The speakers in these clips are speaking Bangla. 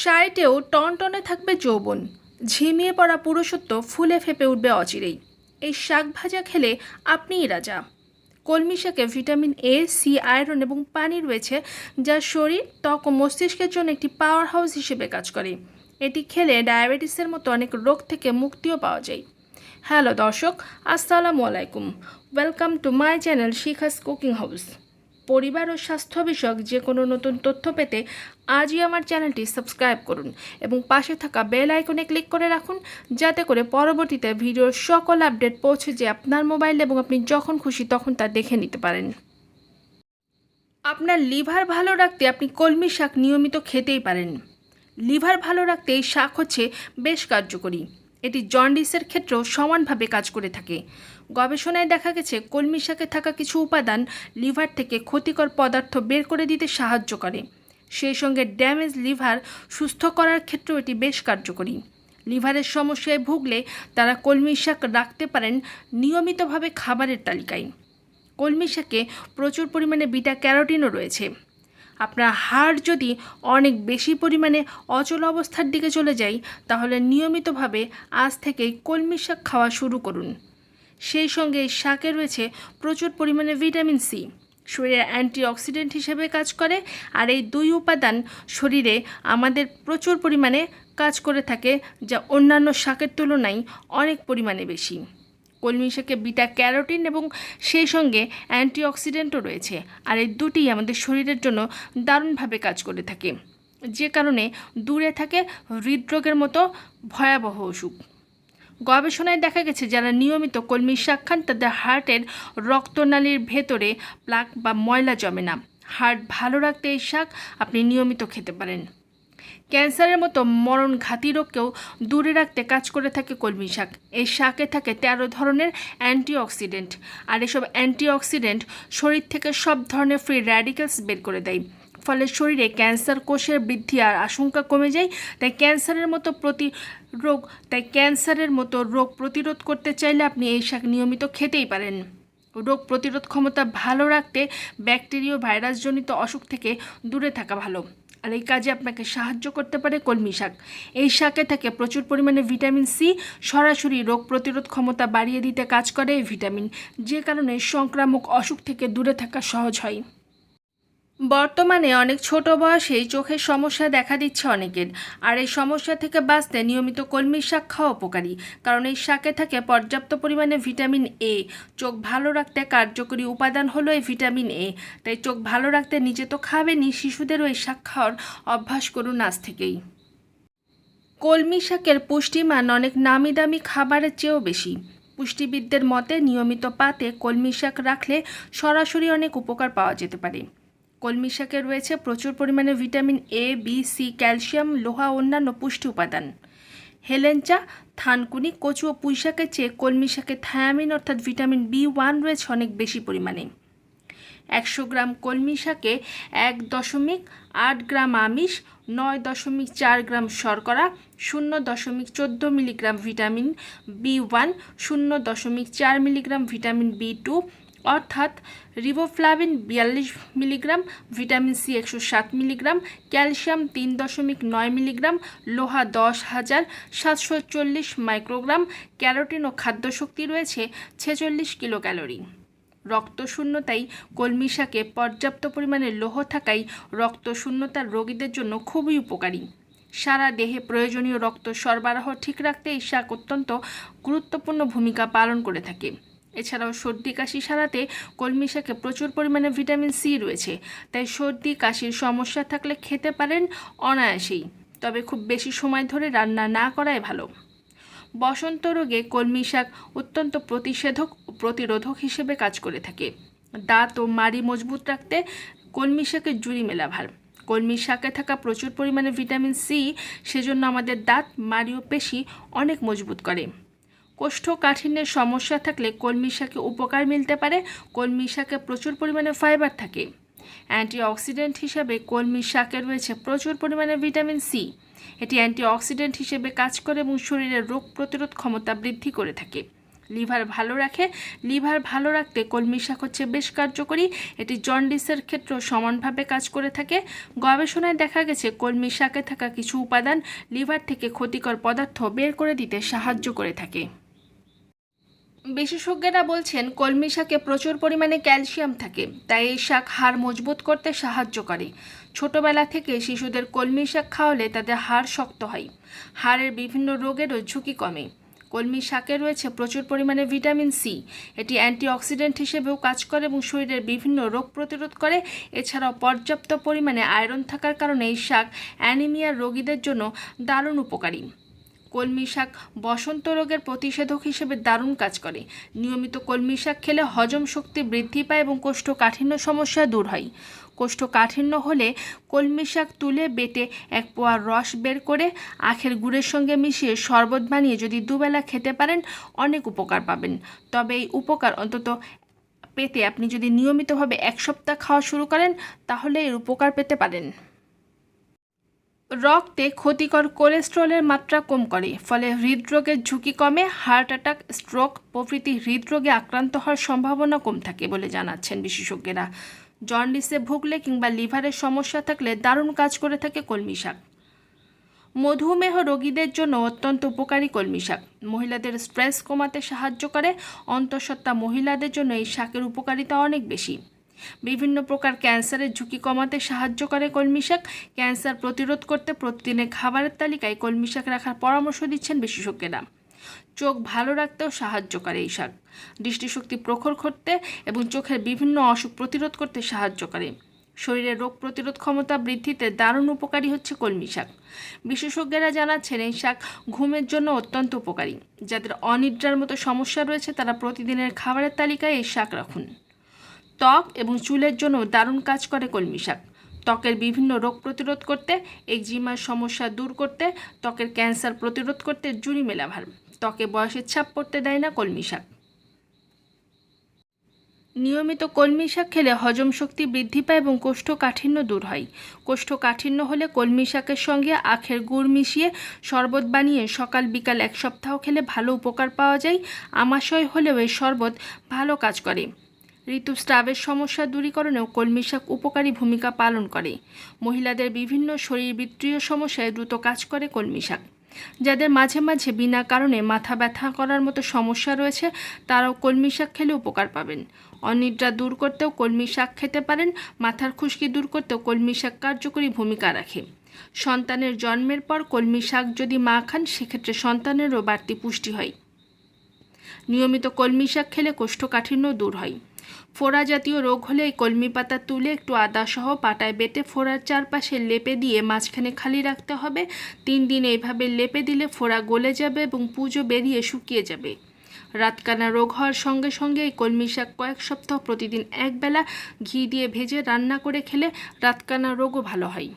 সাইটেও টনটনে থাকবে যৌবন। ঝিমিয়ে পড়া পুরুষত্ব ফুলে ফেপে উঠবে অচিরেই। এই শাক ভাজা খেলে আপনিই রাজা। কলমি শাকে ভিটামিন এ সি আয়রন এবং পানি রয়েছে যা শরীর, ত্বক ও মস্তিষ্কের জন্য একটি পাওয়ার হাউস হিসেবে কাজ করে। এটি খেলে ডায়াবেটিসের মতো অনেক রোগ থেকে মুক্তিও পাওয়া যায়। হ্যালো দর্শক, আসসালামু আলাইকুম। Welcome to my channel Shikha's cooking house পরিবার ও স্বাস্থ্য বিষয়ক যে কোনো নতুন তথ্য পেতে আজই আমার চ্যানেলটি সাবস্ক্রাইব করুন এবং পাশে থাকা বেল আইকনে ক্লিক করে রাখুন যাতে করে পরবর্তীতে ভিডিওর সকল আপডেট পৌঁছে যে আপনার মোবাইল এবং আপনি যখন খুশি তখন তা দেখে নিতে পারেন। আপনার লিভার ভালো রাখতে আপনি কলমি শাক নিয়মিত খেতেই পারেন। লিভার ভালো রাখতে এই শাক হচ্ছে বেশ কার্যকরী। এটি জন্ডিসের ক্ষেত্রেও সমানভাবে কাজ করে থাকে। গবেষণায় দেখা গেছে, কলমি শাকে থাকা কিছু উপাদান লিভার থেকে ক্ষতিকর পদার্থ বের করে দিতে সাহায্য করে। সেই সঙ্গে ড্যামেজ লিভার সুস্থ করার ক্ষেত্রেও এটি বেশ কার্যকরী। লিভারের সমস্যায় ভুগলে তারা কলমি শাক রাখতে পারেন নিয়মিতভাবে খাবারের তালিকায়। কলমি শাকে প্রচুর পরিমাণে বিটা ক্যারোটিনও রয়েছে। আপনার হাড় যদি অনেক বেশি পরিমাণে অচল অবস্থার দিকে চলে যায়, তাহলে নিয়মিতভাবে আজ থেকেই কলমি শাক খাওয়া শুরু করুন। সেই সঙ্গে শাকে রয়েছে প্রচুর পরিমাণে ভিটামিন সি। শরীরে অ্যান্টিঅক্সিডেন্ট হিসেবে কাজ করে, আর এই দুই উপাদান শরীরে আমাদের প্রচুর পরিমাণে কাজ করে থাকে, যা অন্যান্য শাকের তুলনায় অনেক পরিমাণে বেশি। কলমি শাকে বিটা ক্যারোটিন এবং সেই সঙ্গে অ্যান্টিঅক্সিডেন্টও রয়েছে। আর এই দুটি আমাদের শরীরের জন্য দারুণভাবে কাজ করে থাকে। যে কারণে দূরে থাকে হৃদরোগের মতো ভয়াবহ অসুখ। গবেষণায় দেখা গেছে, যারা নিয়মিত কলমি শাক খান, তাদের হার্টের রক্তনালীর ভেতরে প্লাক বা ময়লা জমে না। হার্ট ভালো রাখতে এই শাক আপনি নিয়মিত খেতে পারেন। ক্যান্সারের মতো মরণ ঘাতী রোগকেও দূরে রাখতে কাজ করে থাকে কলমি শাক। এই শাকে থাকে তেরো ধরনের অ্যান্টিঅক্সিডেন্ট। আর এসব অ্যান্টিঅক্সিডেন্ট শরীর থেকে সব ধরনের ফ্রি র্যাডিক্যালস বের করে দেয়। ফলে শরীরে ক্যান্সার কোষের বৃদ্ধি আর আশঙ্কা কমে যায়, তাই ক্যান্সারের মতো প্রতি রোগ, তাই ক্যান্সারের মতো রোগ প্রতিরোধ করতে চাইলে আপনি এই শাক নিয়মিত খেতেই পারেন। রোগ প্রতিরোধ ক্ষমতা ভালো রাখতে ব্যাকটেরিয়া ভাইরাসজনিত অসুখ থেকে দূরে থাকা ভালো। আর এই কাজে আপনাকে সাহায্য করতে পারে কলমি শাক। এই শাকে থাকে প্রচুর পরিমাণে ভিটামিন সি, সরাসরি রোগ প্রতিরোধ ক্ষমতা বাড়িয়ে দিতে কাজ করে এই ভিটামিন। যে কারণে সংক্রামক অসুখ থেকে দূরে থাকা সহজ হয়। বর্তমানে অনেক ছোট বয়সেই চোখের সমস্যা দেখা দিচ্ছে অনেকের। আর এই সমস্যা থেকে বাঁচতে নিয়মিত কলমির শাক খাওয়া উপকারী, কারণ এই শাকে থাকে পর্যাপ্ত পরিমাণে ভিটামিন এ। চোখ ভালো রাখতে কার্যকরী উপাদান হলো এই ভিটামিন এ। তাই চোখ ভালো রাখতে নিজে তো খাবেনই, শিশুদেরও এই শাক খাওয়ার অভ্যাস করুন আজ থেকেই। কলমি শাকের পুষ্টিমান অনেক নামি দামি খাবারের চেয়েও বেশি। পুষ্টিবিদদের মতে নিয়মিত পাতে কলমি শাক রাখলে সরাসরি অনেক উপকার পাওয়া যেতে পারে। কলমি শাকে রয়েছে প্রচুর পরিমাণে vitamin A B C calcium, লোহা অন্যান্য পুষ্টি উপাদান। হেলেঞ্চা, থানকুনি, কচু ও পুঁই শাকের চেয়ে কলমি শাকে থায়ামিন অর্থাৎ ভিটামিন বি ওয়ান রয়েছে অনেক বেশি পরিমাণে। একশো গ্রাম কলমি শাকে এক দশমিক আট গ্রাম আমিষ, নয় দশমিক চার গ্রাম শর্করা, শূন্য দশমিক চোদ্দ মিলিগ্রাম ভিটামিন বি ওয়ান শূন্য দশমিক চার মিলিগ্রাম ভিটামিন বি টু অর্থাৎ রিবোফ্লাভিন বিয়াল্লিশ মিলিগ্রাম ভিটামিন সি একশো সাত মিলিগ্রাম ক্যালসিয়াম তিন দশমিক নয় মিলিগ্রাম, লোহা দশ হাজার সাতশো চল্লিশ মাইক্রোগ্রাম ক্যারোটিন ও খাদ্যশক্তি রয়েছে ছেচল্লিশ কিলো ক্যালোরি রক্তশূন্যতায় কলমি শাকে পর্যাপ্ত পরিমাণে লৌহ থাকায় রক্তশূন্যতার রোগীদের জন্য খুবই উপকারী। সারা দেহে প্রয়োজনীয় রক্ত সরবরাহ ঠিক রাখতে এই শাক অত্যন্ত গুরুত্বপূর্ণ ভূমিকা পালন করে থাকে। এছাড়াও সর্দি, কাশি সারাতে কলমি শাকে প্রচুর পরিমাণে ভিটামিন সি রয়েছে। তাই সর্দি, কাশির সমস্যা থাকলে খেতে পারেন অনায়াসেই। তবে খুব বেশি সময় ধরে রান্না না করাই ভালো। বসন্ত রোগে কলমি শাক অত্যন্ত প্রতিষেধক ও প্রতিরোধক হিসেবে কাজ করে থাকে। দাঁত ও মাড়ি মজবুত রাখতে কলমি শাকের জুড়ি মেলা ভার কলমি শাকে থাকা প্রচুর পরিমাণে ভিটামিন সি, সেজন্য আমাদের দাঁত, মাড়ি ও পেশি অনেক মজবুত করে। কোষ্ঠকাঠিন্যের সমস্যা থাকলে কলমি শাকে উপকার মিলতে পারে। কলমি শাকে প্রচুর পরিমাণে ফাইবার থাকে। অ্যান্টিঅক্সিডেন্ট হিসাবে কলমি শাকে রয়েছে প্রচুর পরিমাণে ভিটামিন সি। এটি অ্যান্টিঅক্সিডেন্ট হিসেবে কাজ করে এবং শরীরের রোগ প্রতিরোধ ক্ষমতা বৃদ্ধি করে থাকে। লিভার ভালো রাখে। লিভার ভালো রাখতে কলমি শাক হচ্ছে বেশ কার্যকরী। এটি জন্ডিসের ক্ষেত্রেও সমানভাবে কাজ করে থাকে। গবেষণায় দেখা গেছে, কলমি শাকে থাকা কিছু উপাদান লিভার থেকে ক্ষতিকর পদার্থ বের করে দিতে সাহায্য করে থাকে। বিশেষজ্ঞরা বলছেন, কলমি শাকে প্রচুর পরিমাণে ক্যালসিয়াম থাকে, তাই এই শাক হাড় মজবুত করতে সাহায্য করে ছোটবেলা থেকে শিশুদের কলমি শাক খাওয়ালে তাদের হাড় শক্ত হয়। হাড়ের বিভিন্ন রোগেরও ঝুঁকি কমে। কলমি শাকে রয়েছে প্রচুর পরিমাণে ভিটামিন সি, এটি অ্যান্টিঅক্সিডেন্ট হিসেবেও কাজ করে এবং শরীরের বিভিন্ন রোগ প্রতিরোধ করে। এছাড়াও পর্যাপ্ত পরিমাণে আয়রন থাকার কারণে এই শাক অ্যানিমিয়ার রোগীদের জন্য দারুণ উপকারী। কলমি শাক বসন্ত রোগের প্রতিষেধক হিসেবে দারুণ কাজ করে। নিয়মিত কলমি শাক খেলে হজম শক্তি বৃদ্ধি পায় এবং কোষ্ঠকাঠিন্য সমস্যা দূর হয়। কোষ্ঠকাঠিন্য হলে কলমি শাক তুলে বেটে এক পোয়া রস বের করে আখের গুড়ের সঙ্গে মিশিয়ে শরবত বানিয়ে যদি দুবেলা খেতে পারেন, অনেক উপকার পাবেন। তবে এই উপকার অন্তত পেতে আপনি যদি নিয়মিতভাবে এক সপ্তাহ খাওয়া শুরু করেন, তাহলে এর উপকার পেতে পারেন। রক্তে ক্ষতিকর কোলেস্ট্রলের মাত্রা কম করে, ফলে হৃদরোগের ঝুঁকি কমে, হার্ট অ্যাটাক, স্ট্রোক, প্রভৃতি হৃদরোগে আক্রান্ত হওয়ার সম্ভাবনা কম থাকে বলে জানাচ্ছেন বিশেষজ্ঞরা। জন্ডিসে ভুগলে কিংবা লিভারের সমস্যা থাকলে দারুণ কাজ করে থাকে কলমি শাক। মধুমেহ রোগীদের জন্য অত্যন্ত উপকারী কলমি শাক। মহিলাদের স্ট্রেস কমাতে সাহায্য করে, অন্তঃসত্ত্বা মহিলাদের জন্য এই শাকের উপকারিতা অনেক বেশি। বিভিন্ন প্রকার ক্যান্সারের ঝুঁকি কমাতে সাহায্য করে কলমি শাক। ক্যান্সার প্রতিরোধ করতে প্রতিদিনের খাবারের তালিকায় কলমি শাক রাখার পরামর্শ দিচ্ছেন বিশেষজ্ঞরা। চোখ ভালো রাখতেও সাহায্য করে এই শাক। দৃষ্টিশক্তি প্রখর করতে এবং চোখের বিভিন্ন অসুখ প্রতিরোধ করতে সাহায্য করে। শরীরের রোগ প্রতিরোধ ক্ষমতা বৃদ্ধিতে দারুণ উপকারী হচ্ছে কলমি শাক। বিশেষজ্ঞরা জানাচ্ছেন এই শাক ঘুমের জন্য অত্যন্ত উপকারী। যাদের অনিদ্রার মতো সমস্যা রয়েছে তারা প্রতিদিনের খাবারের তালিকায় এই শাক রাখুন। ত্বক এবং চুলের জন্য দারুণ কাজ করে কলমি শাক। ত্বকের বিভিন্ন রোগ প্রতিরোধ করতে, একজিমার সমস্যা দূর করতে, ত্বকের ক্যান্সার প্রতিরোধ করতে জুড়ি মেলাভার ত্বকে বয়সের ছাপ পড়তে দেয় না কলমি শাক। নিয়মিত কলমি শাক খেলে হজম শক্তি বৃদ্ধি পায় এবং কোষ্ঠকাঠিন্য দূর হয়। কোষ্ঠকাঠিন্য হলে কলমি শাকের সঙ্গে আখের গুড় মিশিয়ে শরবত বানিয়ে সকাল বিকাল এক সপ্তাহ খেলে ভালো উপকার পাওয়া যায়। আমাশয় হলেও এই শরবত ভালো কাজ করে। ঋতুস্রাবের সমস্যা দূরীকরণেও কলমি শাক উপকারী ভূমিকা পালন করে। মহিলাদের বিভিন্ন শরীর শরীরবৃত্তীয় সমস্যায় দ্রুত কাজ করে কলমি শাক। যাদের মাঝে মাঝে বিনা কারণে মাথা ব্যথা করার মতো সমস্যা রয়েছে, তারাও কলমি শাক খেলে উপকার পাবেন। অনিদ্রা দূর করতেও কলমি শাক খেতে পারেন, মাথার খুশকি দূর করতেও কলমি শাক কার্যকরী ভূমিকা রাখে। সন্তানের জন্মের পর কলমি শাক যদি মা খান, সেক্ষেত্রে সন্তানেরও বাড়তি পুষ্টি হয়। নিয়মিত কলমি শাক খেলে কোষ্ঠকাঠিন্য দূর হয়। ফোড়া জাতীয় রোগ হলে কলমি পাতা তুলে একটু আদা সহ পাটায় বেটে ফোড়ার চারপাশে লেপে দিয়ে মাঝখানে খালি রাখতে হবে। তিন দিন এইভাবে লেপে দিলে ফোড়া গলে যাবে এবং পুজো বেরিয়ে শুকিয়ে যাবে। রাতকানা রোগ হওয়ার সঙ্গে সঙ্গে এই কলমি শাক কয়েক সপ্তাহ প্রতিদিন একবেলা ঘি দিয়ে ভেজে রান্না করে খেলে রাতকানা রোগও ভালো হয়।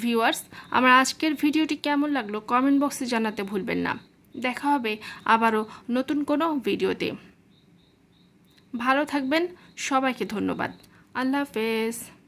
ভিউয়ার্স, আমার আজকের ভিডিওটি কেমন লাগল কমেন্ট বক্সে জানাতে ভুলবেন না। দেখা হবে আবারও নতুন কোনো ভিডিওতে। ভালো থাকবেন সবাইকে ধন্যবাদ। আল্লাহ হাফেজ।